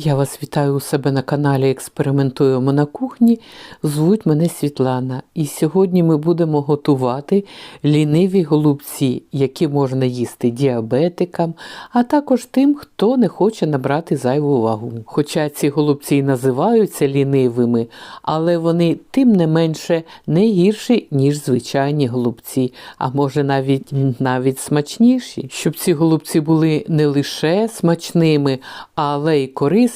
Я вас вітаю у себе на каналі Експериментуємо на кухні. Звуть мене Світлана. І сьогодні ми будемо готувати ліниві голубці, які можна їсти діабетикам, а також тим, хто не хоче набрати зайву вагу. Хоча ці голубці й називаються лінивими, але вони тим не менше не гірші, ніж звичайні голубці, а може навіть навіть смачніші. Щоб ці голубці були не лише смачними, але й корисними,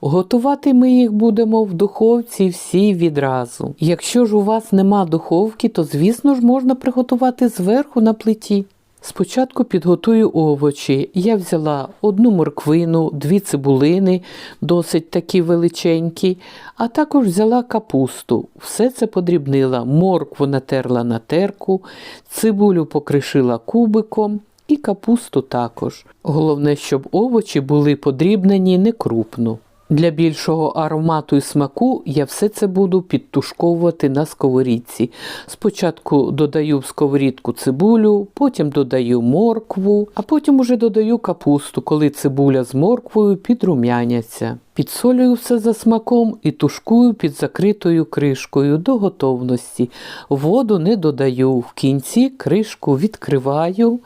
готувати ми їх будемо в духовці всі відразу. Якщо ж у вас нема духовки, то звісно ж можна приготувати зверху на плиті. Спочатку підготую овочі. Я взяла одну морквину, дві цибулини, досить такі величенькі, а також взяла капусту. Все це подрібнила. Моркву натерла на терку, цибулю покришила кубиком і капусту також. Головне, щоб овочі були подрібнені не крупно. Для більшого аромату і смаку я все це буду підтушковувати на сковорідці. Спочатку додаю в сковорідку цибулю, потім додаю моркву, а потім уже додаю капусту, коли цибуля з морквою підрумяняться. Підсолюю все за смаком і тушкую під закритою кришкою до готовності. Воду не додаю. В кінці кришку відкриваю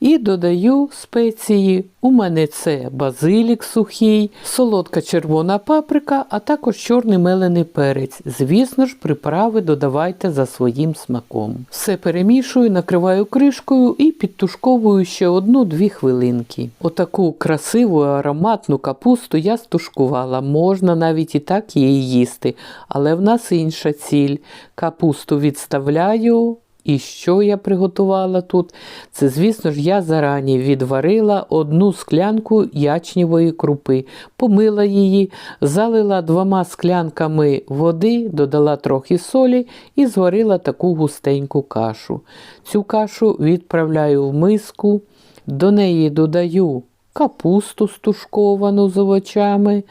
і додаю спеції. У мене це базилік сухий, солодка червона паприка, а також чорний мелений перець. Звісно ж, приправи додавайте за своїм смаком. Все перемішую, накриваю кришкою і підтушковую ще одну-дві хвилинки. Отаку красиву ароматну капусту я стушкувала. Можна навіть і так її їсти, але в нас інша ціль. Капусту відставляю. І що я приготувала тут? Це, звісно ж, я зарані відварила одну склянку ячнєвої крупи, помила її, залила двома склянками води, додала трохи солі і зварила таку густеньку кашу. Цю кашу відправляю в миску, до неї додаю капусту стушковану з овочами,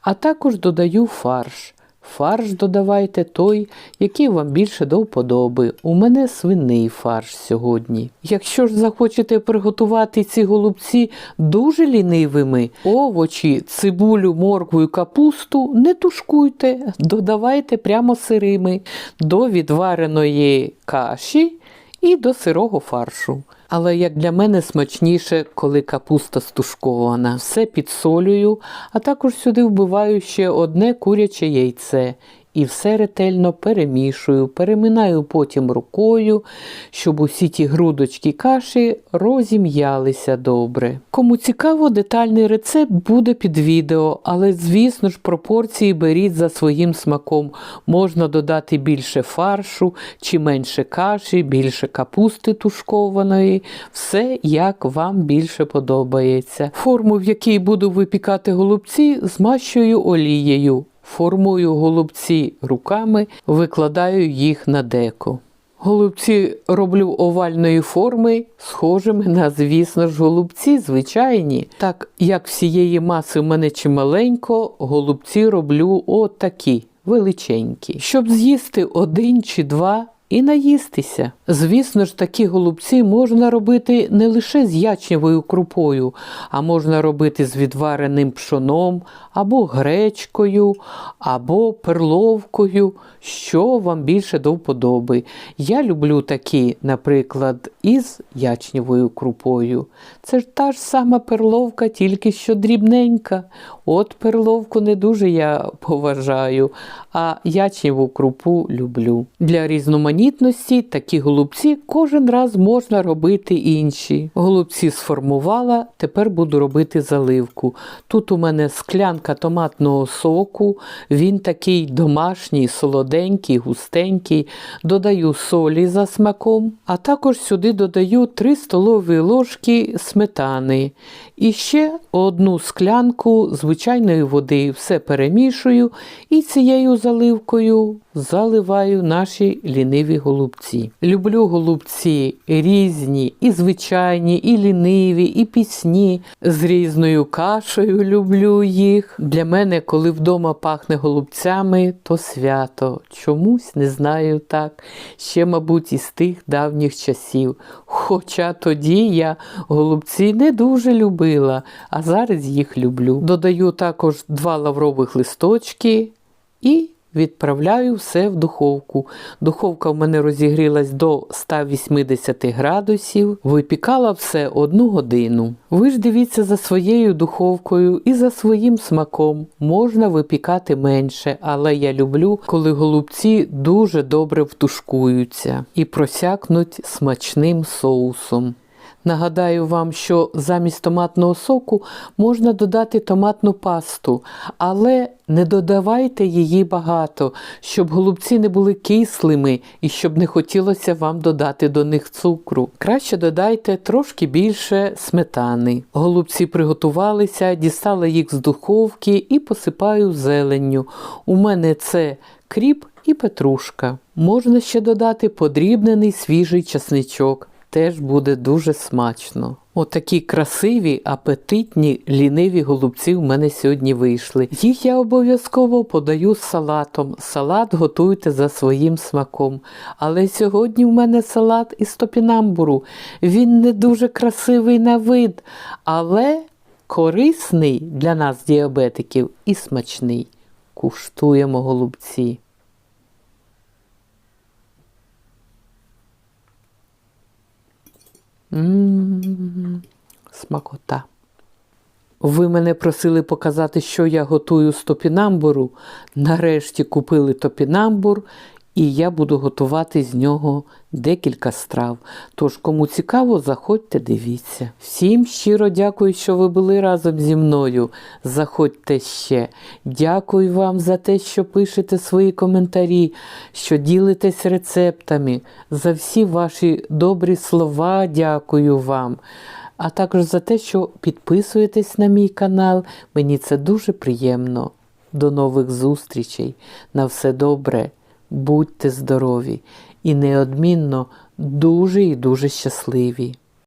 а також додаю фарш. Фарш додавайте той, який вам більше до вподоби. У мене свиний фарш сьогодні. Якщо ж захочете приготувати ці голубці дуже лінивими, овочі, цибулю, моркву і капусту не тушкуйте, додавайте прямо сирими до відвареної каші і до сирого фаршу. Але як для мене смачніше, коли капуста стушкована. Все підсолюю, а також сюди вбиваю ще одне куряче яйце. І все ретельно перемішую, переминаю потім рукою, щоб усі ті грудочки каші розім'ялися добре. Кому цікаво, детальний рецепт буде під відео, але, звісно ж, пропорції беріть за своїм смаком. Можна додати більше фаршу чи менше каші, більше капусти тушкованої, все як вам більше подобається. Форму, в якій буду випікати голубці, змащую олією. Формую голубці руками, викладаю їх на деко. Голубці роблю овальної форми, схожими на, звісно ж, голубці звичайні. Так як всієї маси в мене чималенько, голубці роблю отакі величенькі. Щоб з'їсти один чи два і наїстися. Звісно ж, такі голубці можна робити не лише з ячневою крупою, а можна робити з відвареним пшоном, або гречкою, або перловкою, що вам більше до вподоби. Я люблю такі, наприклад, із ячневою крупою. Це ж та ж сама перловка, тільки що дрібненька. От перловку не дуже я поважаю, а ячневу крупу люблю. Для різноманітності такі голубці кожен раз можна робити інші. Голубці сформувала, тепер буду робити заливку. Тут у мене склянка томатного соку, він такий домашній, солоденький, густенький. Додаю солі за смаком, а також сюди додаю 3 столові ложки сметани. І ще одну склянку звичайної води. Все перемішую і цією заливкою заливаю наші ліниві ліниві голубці. Люблю голубці різні, і звичайні, і ліниві, і пісні. З різною кашею люблю їх. Для мене, коли вдома пахне голубцями, то свято. Чомусь не знаю так. Ще, мабуть, із тих давніх часів. Хоча тоді я голубці не дуже любила, а зараз їх люблю. Додаю також два лаврових листочки і відправляю все в духовку. Духовка в мене розігрілась до 180 градусів, випікала все одну годину. Ви ж дивіться за своєю духовкою і за своїм смаком. Можна випікати менше, але я люблю, коли голубці дуже добре втушкуються і просякнуть смачним соусом. Нагадаю вам, що замість томатного соку можна додати томатну пасту, але не додавайте її багато, щоб голубці не були кислими і щоб не хотілося вам додати до них цукру. Краще додайте трошки більше сметани. Голубці приготувалися, дістала їх з духовки і посипаю зеленню. У мене це кріп і петрушка. Можна ще додати подрібнений свіжий часничок теж буде дуже смачно. Отакі красиві, апетитні, ліниві голубці в мене сьогодні вийшли. Їх я обов'язково подаю з салатом. Салат готуйте за своїм смаком. Але сьогодні в мене салат із топінамбуру. Він не дуже красивий на вид, але корисний для нас, діабетиків, і смачний. Куштуємо голубці. Ммм, смакота. Ви мене просили показати, що я готую з топінамбуру. Нарешті купили топінамбур, і я буду готувати з нього декілька страв. Тож, кому цікаво, заходьте, дивіться. Всім щиро дякую, що ви були разом зі мною. Заходьте ще. Дякую вам за те, що пишете свої коментарі, що ділитесь рецептами. За всі ваші добрі слова дякую вам. А також за те, що підписуєтесь на мій канал. Мені це дуже приємно. До нових зустрічей. На все добре. Будьте здорові і неодмінно дуже і дуже щасливі.